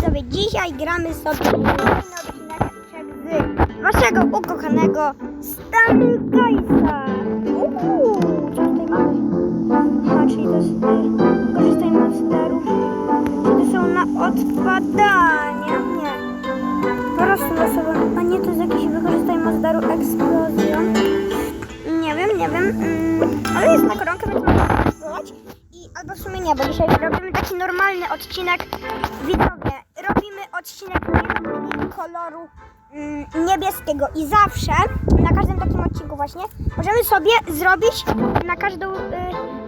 widzowie, dzisiaj gramy sobie kolejny odcinek waszego ukochanego Stankajsa. Uuu, co tutaj mamy? Aha, czyli to jest, y, korzystajmy z darów. To są na odpadanie? Nie. Po prostu losowe. A nie, to jest jakiś wykorzystajmy z daru eksplozją. Nie wiem, nie wiem. Mm, ale jest na koronkę, więc można spróbować. Albo w sumie nie, bo dzisiaj robimy taki normalny odcinek. Widzowie, robimy odcinek koloru mm, niebieskiego i zawsze na każdym takim odcinku właśnie możemy sobie zrobić na każdą, y,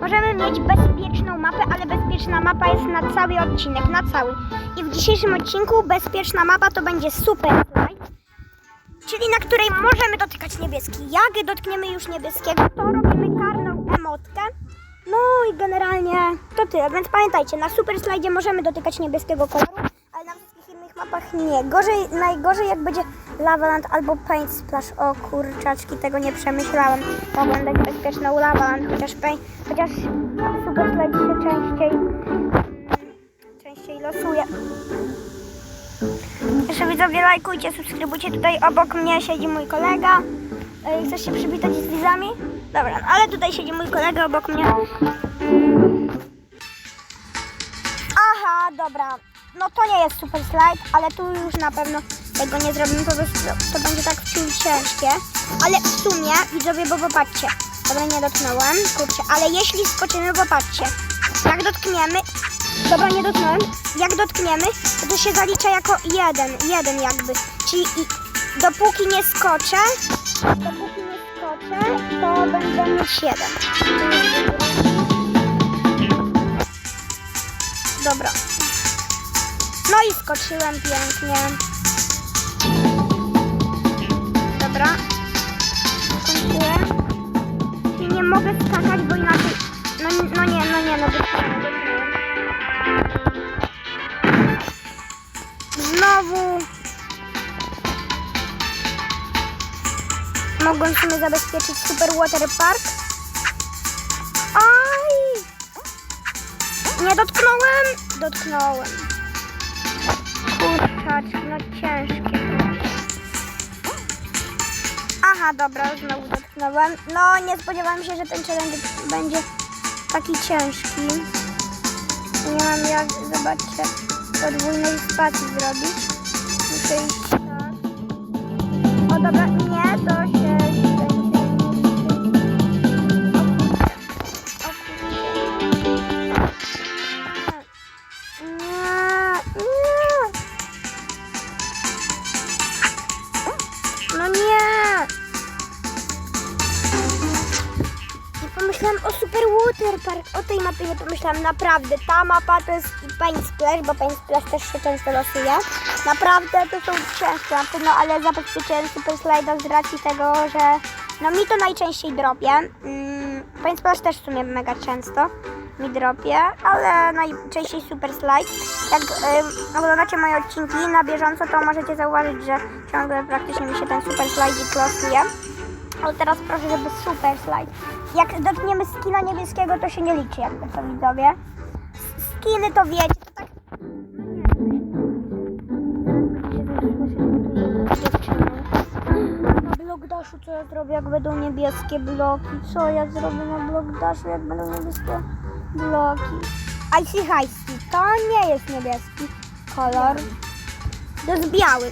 możemy mieć bezpieczną mapę, ale bezpieczna mapa jest na cały odcinek, na cały. I w dzisiejszym odcinku bezpieczna mapa to będzie super slide czyli na której możemy dotykać niebieski. Jak dotkniemy już niebieskiego, to robimy karną emotkę. No i generalnie to tyle, więc pamiętajcie, na super slajdzie możemy dotykać niebieskiego koloru, nie. Gorzej, najgorzej jak będzie Lavaland albo Paint Splash. O kurczaczki, tego nie przemyślałem. Mogłem dać bezpieczną Lavaland, chociaż, paint, chociaż super się częściej, częściej losuje. Jeszcze widzowie, lajkujcie, subskrybujcie. Tutaj obok mnie siedzi mój kolega. Chcesz się przywitać z widzami? Dobra, ale tutaj siedzi mój kolega obok mnie. Aha, dobra. No to nie jest super slajd, ale tu już na pewno tego nie zrobimy, prostu to będzie tak ciężkie. Ale w sumie, widzowie, bo popatrzcie. Dobra, nie dotknąłem, kurczę, ale jeśli skoczymy, popatrzcie. Jak dotkniemy, dobra, nie dotknąłem, jak dotkniemy, to to się zalicza jako jeden, jeden jakby. Czyli dopóki nie skoczę, dopóki nie skoczę, to będę mieć jeden. Dobra. No i skoczyłem pięknie. Dobra. I nie mogę skakać, bo inaczej... No, no nie, no nie, no dotknąłem. Znowu... Sobie zabezpieczyć Super Water Park. Aj! Nie dotknąłem! Dotknąłem. Kurczać, no ciężkie. Aha, dobra, znowu dotknąłem. No, nie spodziewałam się, że ten challenge będzie taki ciężki. Nie mam jak, zobaczcie, podwójnej spacji zrobić. Muszę iść tak. O, dobra, nie, to się... Nie pomyślałam o Super Water Park. O tej mapie nie pomyślałam. Naprawdę, ta mapa to jest i Paint Splash, bo Paint Splash też się często losuje. Naprawdę to są ciężkie mapy, no ale zabezpieczyłem Super Slide'a z racji tego, że no mi to najczęściej dropie. Mm, Paint Splash też w sumie mega często mi dropie, ale najczęściej Super Slide. Jak ym, oglądacie moje odcinki na bieżąco, to możecie zauważyć, że ciągle praktycznie mi się ten Super Slide losuje. Ale teraz proszę, żeby Super Slide. Jak dotkniemy skina niebieskiego, to się nie liczy, jakby to widzowie. Skiny to wiecie, to tak... Na blok daszu co ja zrobię, jak będą niebieskie bloki? Co ja zrobię na blok daszu, jak będą niebieskie bloki? Icy Icy, to nie jest niebieski kolor. To jest biały.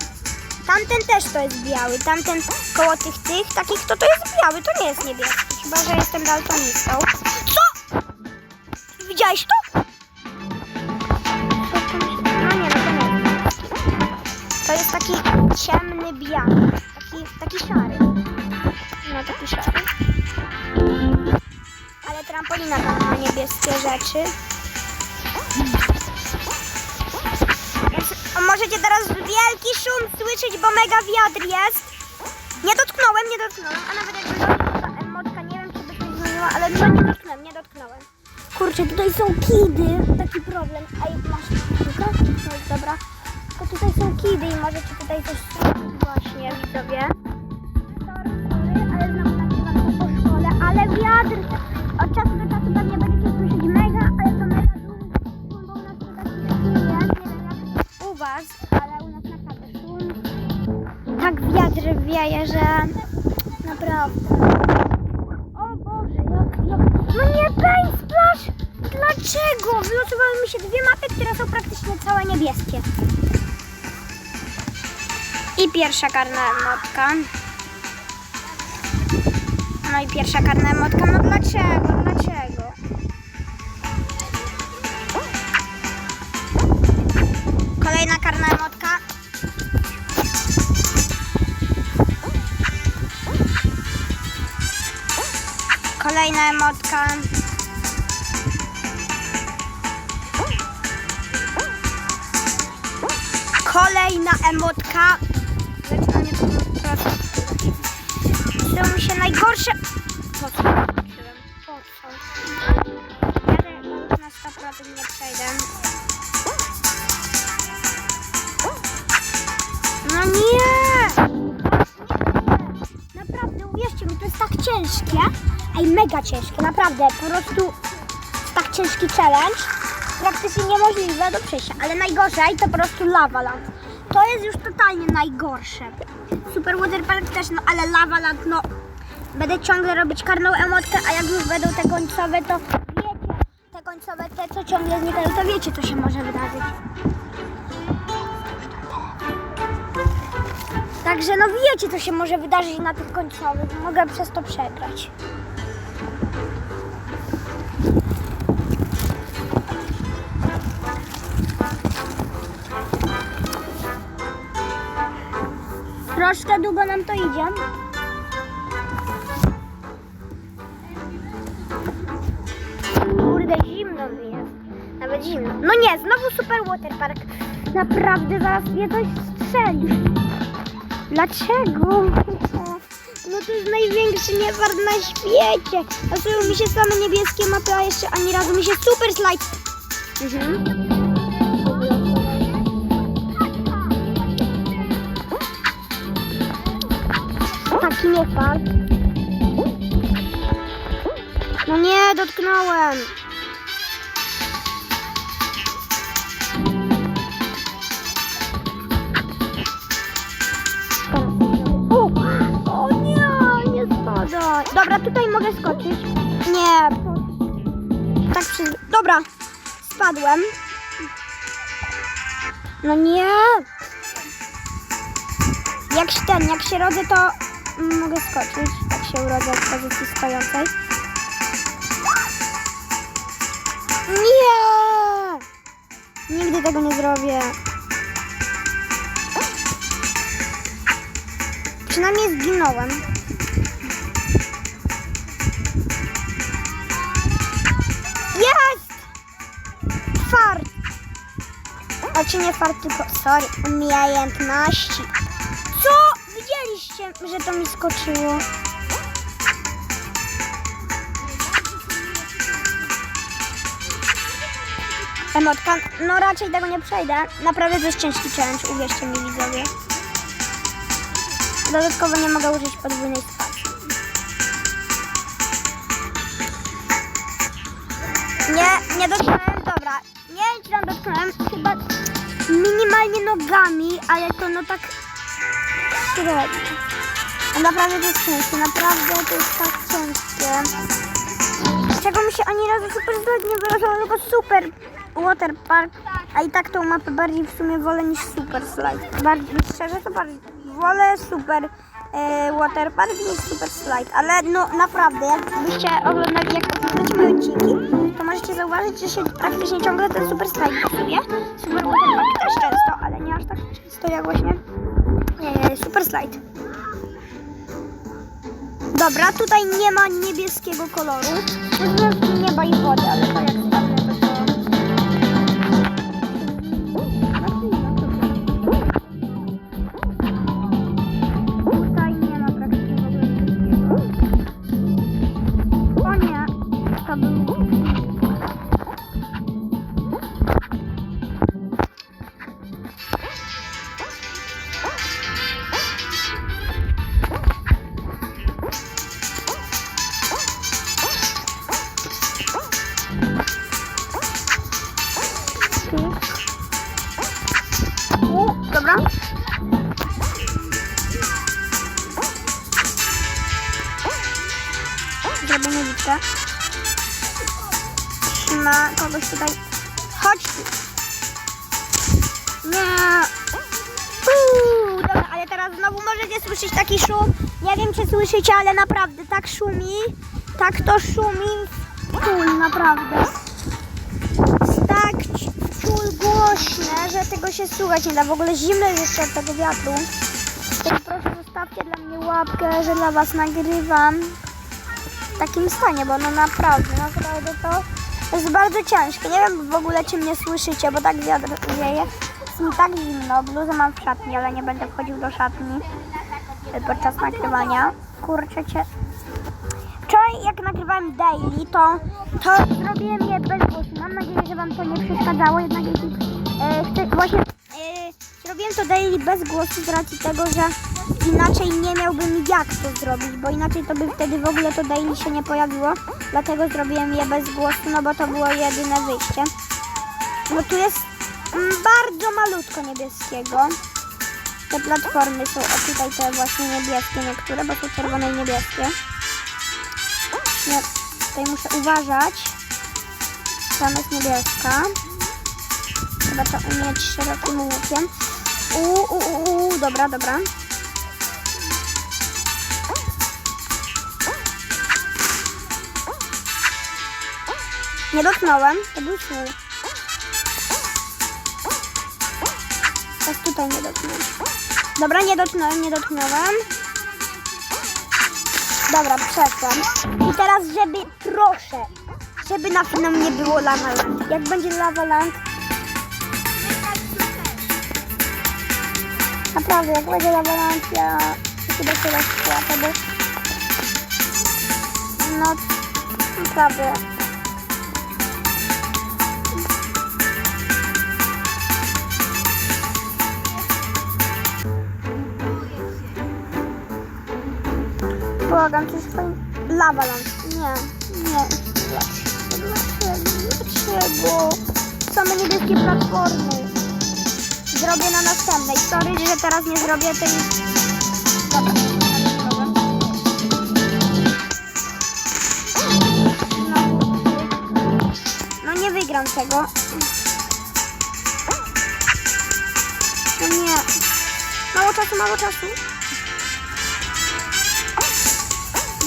Tamten też to jest biały. Tamten koło tych tych takich to to jest biały, to nie jest niebieski. Chyba, że jestem daltonistą. Co? Widziałeś to? No nie, no to nie. To jest taki ciemny biały. Taki, taki szary. No taki szary. Ale trampolina tam ma niebieskie rzeczy. Więc możecie teraz wielki szum słyszeć, bo mega wiatr jest. Nie dotknąłem, nie dotknąłem, a nawet jakby dotknęła ale no nie dotknąłem, nie dotknąłem. Kurczę, tutaj są kidy, taki problem. Ej, masz piłkę? No dobra. Tutaj są kidy i możecie tutaj coś właśnie, widzowie. Ale po szkole, ale będziecie mega, ale to mega szum. Tak wiatr wieje, że naprawdę. O Boże, jak, jak... No nie, Paint Splash! Dlaczego? Wylosowały mi się dwie mapy, które są praktycznie całe niebieskie. I pierwsza karna emotka. No i pierwsza karna emotka. No dlaczego? Dlaczego? Kolejna karna emotka. Kolejna emotka. Kolejna emotka. Zaczyna mnie to proszę. Mi się najgorsze. Po co? Po co? Już na 100% nie przejdę. No nie! Naprawdę, uwierzcie mi, to jest tak ciężkie. Ej, mega ciężkie, naprawdę. Po prostu tak ciężki challenge. Praktycznie niemożliwe do przejścia. Ale najgorzej to po prostu lava land. To jest już totalnie najgorsze. Super Water Park też, no ale lava land, no. Będę ciągle robić karną emotkę, a jak już będą te końcowe, to wiecie, te końcowe, te co ciągle znikają, to wiecie, co się może wydarzyć. Także no wiecie, co się może wydarzyć na tych końcowych. Mogę przez to przegrać. Troszkę długo nam to idzie. Kurde, zimno mi jest. Nawet zimno. No nie, znowu Super Water Park. Naprawdę zaraz mnie coś strzeli. Dlaczego? No to jest największy niefart na świecie. Pasują mi się same niebieskie mapy, a jeszcze ani razu mi się super slide. Mhm. No nie, dotknąłem. O, nie, nie. Dobra, tutaj mogę skoczyć. Nie. Tak przy... Dobra, spadłem. No nie. Jak się ten, jak się rodzę, to mogę skoczyć. Jak się urodzę w pozycji stojącej. Nie! Nigdy tego nie zrobię. Przynajmniej zginąłem. Jest! Fart! Znaczy nie fart, tylko, sorry, umiejętności. Widzieliście, że to mi skoczyło? Emotka, no raczej tego nie przejdę. Naprawdę to jest ciężki challenge, uwierzcie mi widzowie. Dodatkowo nie mogę użyć podwójnej spacji. Nie, nie dotknąłem, dobra. Nie wiem, czy tam dotknąłem, chyba minimalnie nogami, ale to no tak średnio. No Naprawdę to jest ciężkie, naprawdę to jest tak ciężkie. Z czego mi się ani razu super slide nie wyrażało, tylko super water park. A i tak tą mapę bardziej w sumie wolę niż super slide. Bardziej, szczerze to bardziej wolę super e, water park niż super slide. Ale no naprawdę, jakbyście oglądali, jak oglądacie moje odcinki, to możecie zauważyć, że się praktycznie ciągle ten super slide psuje. Super water park też często, ale nie aż tak często jak właśnie super slide. Dobra, tutaj nie ma niebieskiego koloru. Jest nieba i wody, ale to jak spadnę, Ma kogoś tutaj. Chodź tu. Nie. Uuu, dobra, ale teraz znowu możecie słyszeć taki szum. Nie wiem, czy słyszycie, ale naprawdę tak szumi. Tak to szumi. Full, naprawdę. Tak full głośne, że tego się słuchać nie da. W ogóle zimno jeszcze od tego wiatru. Więc proszę zostawcie dla mnie łapkę, że dla was nagrywam w takim stanie, bo no naprawdę, naprawdę to jest bardzo ciężkie. Nie wiem w ogóle, czy mnie słyszycie, bo tak wiatr wieje. Jest mi tak zimno. Bluzę mam w szatni, ale nie będę wchodził do szatni podczas nagrywania. Kurczę cię. Wczoraj jak nagrywałem daily, to, to zrobiłem je bez głosu. Mam nadzieję, że wam to nie przeszkadzało, jednak jeśli e, chcę, właśnie e, zrobiłem to daily bez głosu z racji tego, że inaczej nie miałbym jak to zrobić, bo inaczej to by wtedy w ogóle to daily się nie pojawiło. Dlatego zrobiłem je bez głosu, no bo to było jedyne wyjście. No tu jest mm, bardzo malutko niebieskiego. Te platformy są, o tutaj te właśnie niebieskie niektóre, bo są czerwone i niebieskie. Nie, tutaj muszę uważać. Tam jest niebieska. Trzeba to umieć szerokim łukiem. Uuu, uuu, uuu, dobra, dobra. Nie dotknąłem, to był słuch. Teraz tutaj nie dotknąłem. Dobra, nie dotknąłem, nie dotknąłem. Dobra, przeszłam. I teraz, żeby, proszę, żeby na finał nie było Lava Land. Jak będzie Lava Land, naprawdę, jak będzie Lava Land, ja chyba się rozpłacę, bo... No, naprawdę. Błagam, jest fajny... Lava Land. Nie, nie. Dlaczego? Same niebieskie platformy. Zrobię na następnej. Sorry, że teraz nie zrobię tej... Dobra. No. No nie wygram tego. No nie. Mało czasu, mało czasu.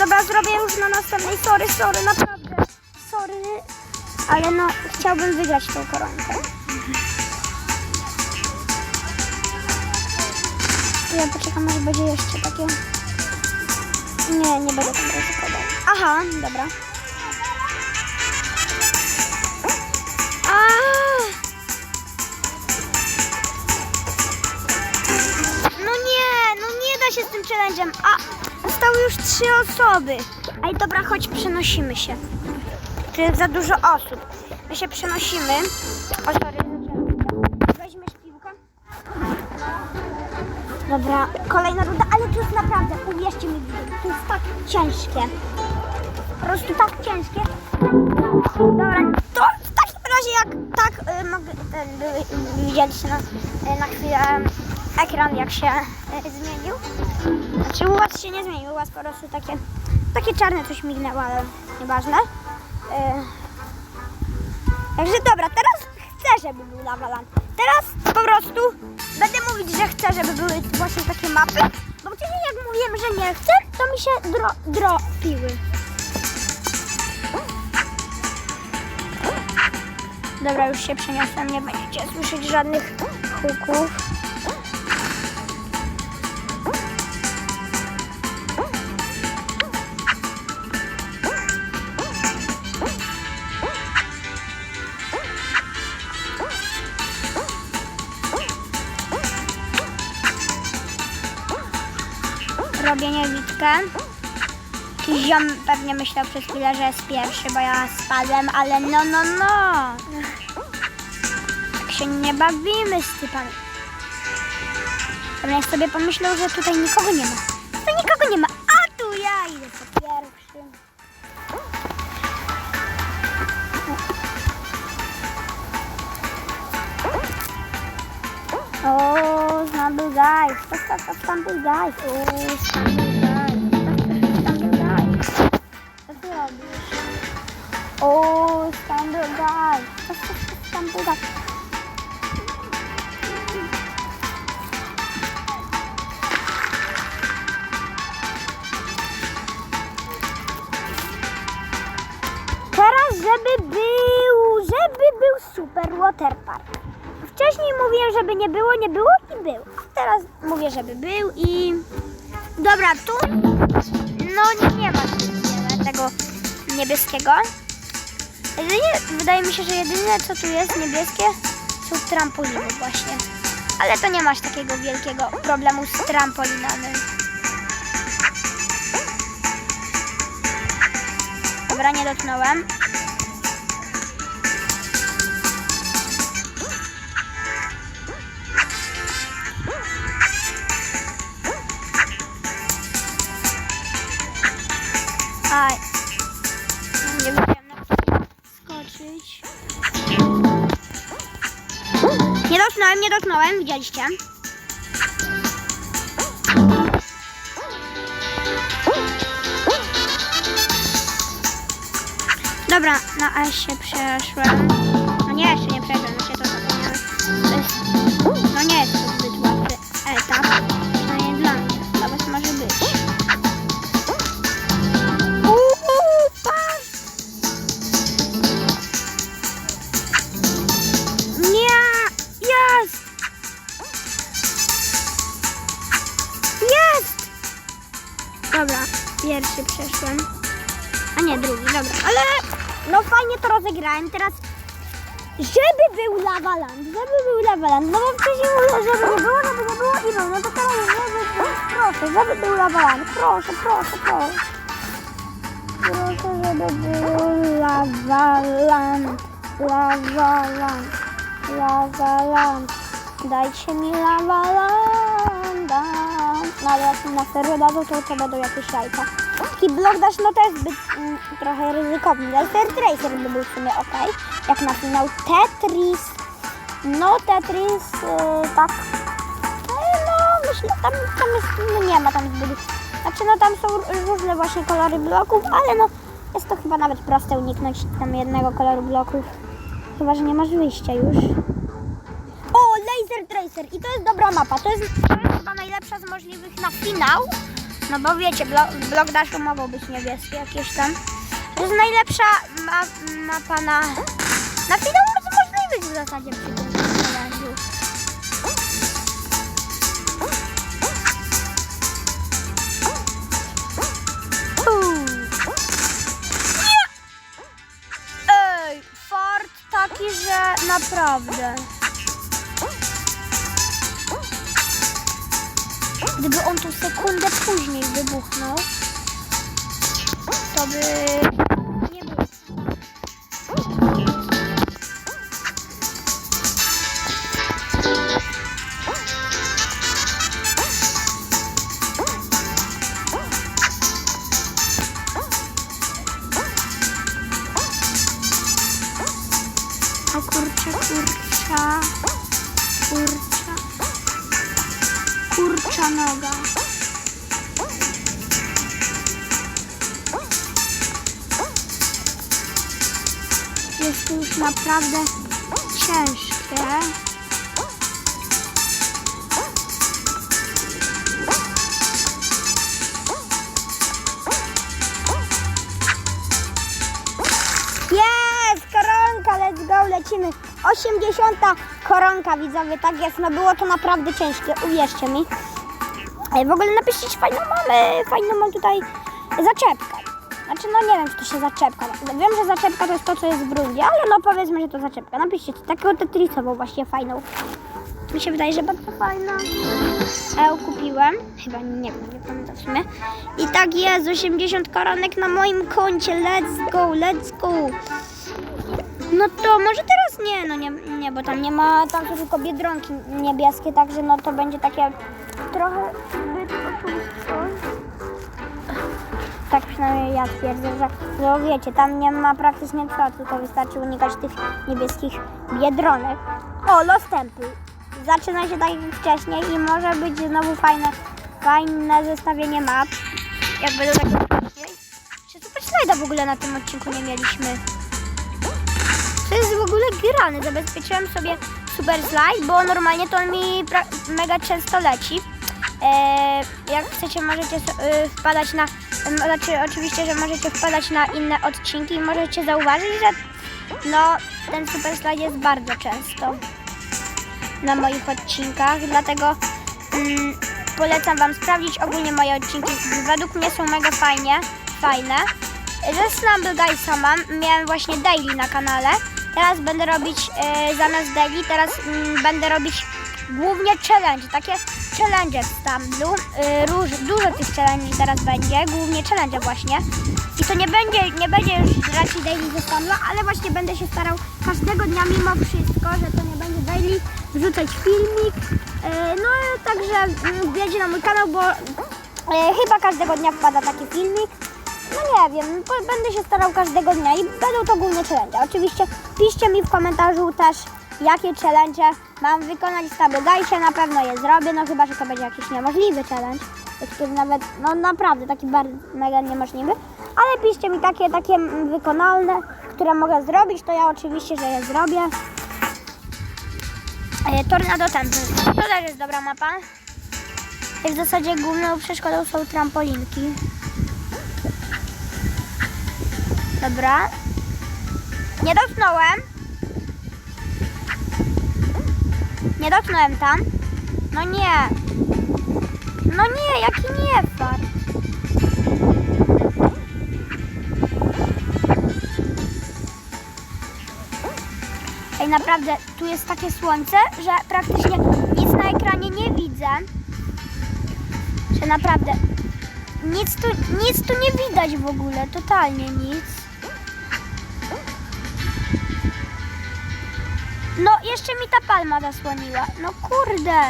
Dobra, zrobię już na następnej. Sorry, sorry, naprawdę. Sorry. Ale no, chciałbym wygrać tą koronkę. Ja poczekam, aż będzie jeszcze takie... Nie, nie będę tam ryzykował. Aha, dobra. No nie, no nie da się z tym challenge'em. A, zostały już trzy osoby. Ej, dobra, chodź, przenosimy się. Tu jest za dużo osób. My się przenosimy. O, sorry. Weźmiesz piłkę? Dobra, kolejna runda, ale to jest naprawdę, uwierzcie mi, to jest tak ciężkie. Po prostu tak ciężkie. Dobra, to w takim razie jak tak y, mogę, y, widzieliście na, y, na chwilę ekran jak się y, zmienił. Znaczy u was się nie zmienił, u was po prostu takie, takie czarne coś mignęło, ale nieważne. Y, Także dobra, teraz chcę, żeby był Lava. Teraz po prostu będę mówić, że chcę, żeby były właśnie takie mapy. Bo wcześniej jak mówiłem, że nie chcę, to mi się dro, dropiły. Dobra, już się przeniosłem, nie będziecie słyszeć żadnych huków. Jakiś ziom pewnie myślał przez chwilę, że jest pierwszy, bo ja spadłem, ale no, no, no. Tak się nie bawimy z typami. Pewnie sobie pomyślał, że tutaj nikogo nie ma. To nikogo nie ma, a tu ja idę po pierwszy. O, Stumble Guys. Stop, stop, Stumble Guys. O, Stumble O, Stumble stop, Stumble Guys. Teraz, żeby był, żeby był super waterpark. Wcześniej mówiłem, żeby nie było, nie było i był. Teraz mówię, żeby był i... Dobra, tu no nie, ma tego niebieskiego. Jedynie, wydaje mi się, że jedyne co tu jest niebieskie są trampoliny właśnie. Ale to nie masz takiego wielkiego problemu z trampolinami. Dobra, nie dotknąłem. Widzieliście? Dobra, na S się przeszłem. No nie, jeszcze żeby był Lavaland. No bo wcześniej mówiłem, żeby nie było, żeby nie było i był. No to teraz żeby proszę, żeby był Lavaland. Proszę, proszę, proszę. Proszę, żeby był Lavaland. Lavaland. Lavaland. Dajcie mi Lavalanda. No ale jak na serio dadzą, to trzeba do jakiegoś jajka. Taki blok dasz, no to jest zbyt mm, trochę ryzykowny. Laser Tracer by był w sumie ok. Jak na finał Tetris. No Tetris, yy, tak. E, No myślę, tam, tam jest, no nie ma tam zbyt... Znaczy no tam są różne właśnie kolory bloków, ale no jest to chyba nawet proste uniknąć tam jednego koloru bloków. Chyba, że nie masz wyjścia już. O, Laser Tracer i to jest dobra mapa. To jest, to jest chyba najlepsza z możliwych na finał. No bo wiecie, blok, blok daszu mogą być niebieskie jakieś tam. To jest najlepsza ma, mapa na, na finał w zasadzie przy taki, że naprawdę. Gdyby on tu sekundę później wybuchnął, to by kurcza noga. Jest to już naprawdę ciężkie. Jest! Koronka, let's go, lecimy. 80 koronka, widzowie, tak jest. No było to naprawdę ciężkie, uwierzcie mi. E, W ogóle napiszcie, fajną mamy, fajną mam tutaj zaczepkę. Znaczy, no nie wiem, czy to się zaczepka. Wiem, że zaczepka to jest to, co jest w brundzie, ale no powiedzmy, że to zaczepka. Napiszcie, taką tetrisową właśnie fajną. Mi się wydaje, że bardzo fajna. E, kupiłem. Chyba nie wiem, nie pamiętam w sumie. I tak jest, 80 koronek na moim koncie. Let's go, let's go. No to może teraz nie, no nie, nie, bo tam nie ma, tam są tylko biedronki niebieskie, także no to będzie takie trochę zbyt. Tak przynajmniej ja twierdzę, że no wiecie, tam nie ma praktycznie co, tylko wystarczy unikać tych niebieskich biedronek. O, Temple. zaczyna się tak jak wcześniej i może być znowu fajne, fajne zestawienie map. Jak będą takie wcześniej. Czy super slajda w ogóle na tym odcinku nie mieliśmy? To jest w ogóle grane. Zabezpieczyłem sobie super slide, bo normalnie to on mi mega często leci. Eee, jak chcecie, możecie y, wpadać na. Znaczy, oczywiście, że możecie wpadać na inne odcinki i możecie zauważyć, że no, ten super slide jest bardzo często na moich odcinkach, dlatego mm, polecam Wam sprawdzić ogólnie moje odcinki. Według mnie są mega fajnie, fajne. Ze Slumber Guysa mam, miałem właśnie daily na kanale. Teraz będę robić e, zamiast daily, teraz mm, będę robić głównie challenge, takie challenge z Stumblu. E, róż, dużo tych challenge teraz będzie, głównie challenge właśnie. I to nie będzie, nie będzie już raczej daily ze Stumblu, ale właśnie będę się starał każdego dnia mimo wszystko, że to nie będzie daily, wrzucać filmik. E, no także mm, wbijajcie na mój kanał, bo e, chyba każdego dnia wpada taki filmik. No nie wiem, będę się starał każdego dnia i będą to głównie challenge. Oczywiście piszcie mi w komentarzu też, jakie challenge mam wykonać z Tabugajcie, na pewno je zrobię, no chyba, że to będzie jakiś niemożliwy challenge, który nawet, no naprawdę taki bardzo mega niemożliwy, ale piszcie mi takie, takie wykonalne, które mogę zrobić, to ja oczywiście, że je zrobię. E, Tornado Temple, to też jest dobra mapa. I w zasadzie główną przeszkodą są trampolinki. Dobra. Nie dotknąłem. Nie dotknąłem tam. No nie. No nie, jaki nie fart. Ej, naprawdę, tu jest takie słońce, że praktycznie nic na ekranie nie widzę. Że naprawdę nic tu, nic tu nie widać w ogóle, totalnie nic. No, jeszcze mi ta palma zasłoniła. No kurde.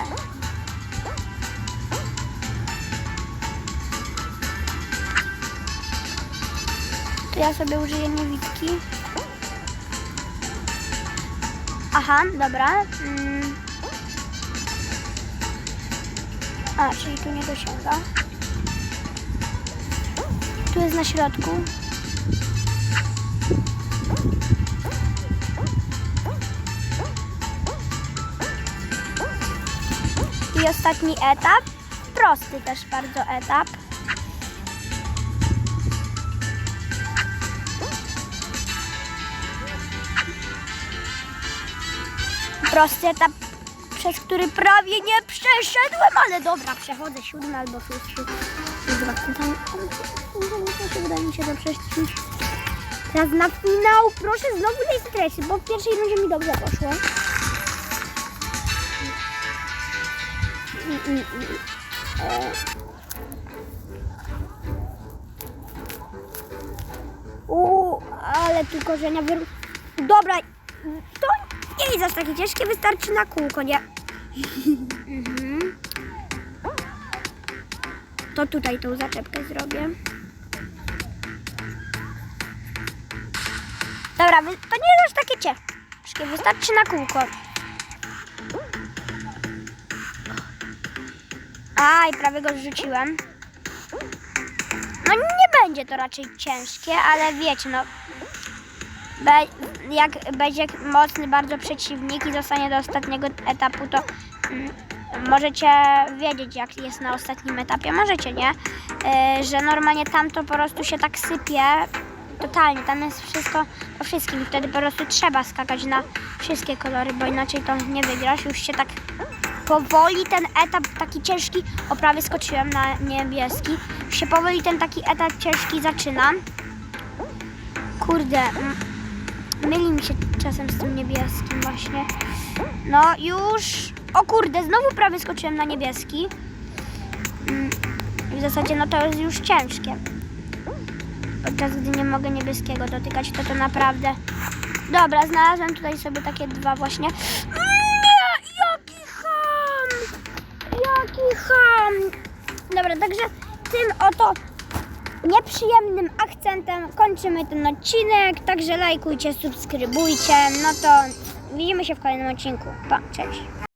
To ja sobie użyję niewidki. Aha, dobra. Mm. A, czyli tu nie dosięga. Tu jest na środku. I ostatni etap. Prosty też bardzo etap. Prosty etap, przez który prawie nie przeszedłem, ale dobra, przechodzę siódmy albo szósty. Zobaczmy tam. To wydaje mi się, że przeszliśmy. Teraz na finał, proszę znowu tej stresy, bo w pierwszej rundzie mi dobrze poszło. Mm, mm, mm. E. Uuu, ale tu korzenia wyru... Dobra, to nie jest aż takie ciężkie, wystarczy na kółko, nie? To tutaj tą zaczepkę zrobię. Dobra, to nie jest aż takie ciężkie, wystarczy na kółko. Aj, prawie go zrzuciłem. No nie będzie to raczej ciężkie, ale wiecie, no. Be, jak będzie mocny bardzo przeciwnik i zostanie do ostatniego etapu, to mm, możecie wiedzieć, jak jest na ostatnim etapie. Możecie, nie? Yy, że normalnie tam to po prostu się tak sypie. Totalnie, tam jest wszystko po wszystkim wtedy po prostu trzeba skakać na wszystkie kolory, bo inaczej to nie wygrasz. Już się tak powoli ten etap taki ciężki, o prawie skoczyłem na niebieski, już się powoli ten taki etap ciężki zaczyna. Kurde, myli mi się czasem z tym niebieskim właśnie. No już, o kurde, znowu prawie skoczyłem na niebieski. Mm, W zasadzie no to jest już ciężkie. Podczas gdy nie mogę niebieskiego dotykać, to to naprawdę... Dobra, znalazłem tutaj sobie takie dwa właśnie. Nie, jaki ham! Jaki ham! Dobra, także tym oto nieprzyjemnym akcentem kończymy ten odcinek. Także lajkujcie, subskrybujcie. No to widzimy się w kolejnym odcinku. Pa, cześć.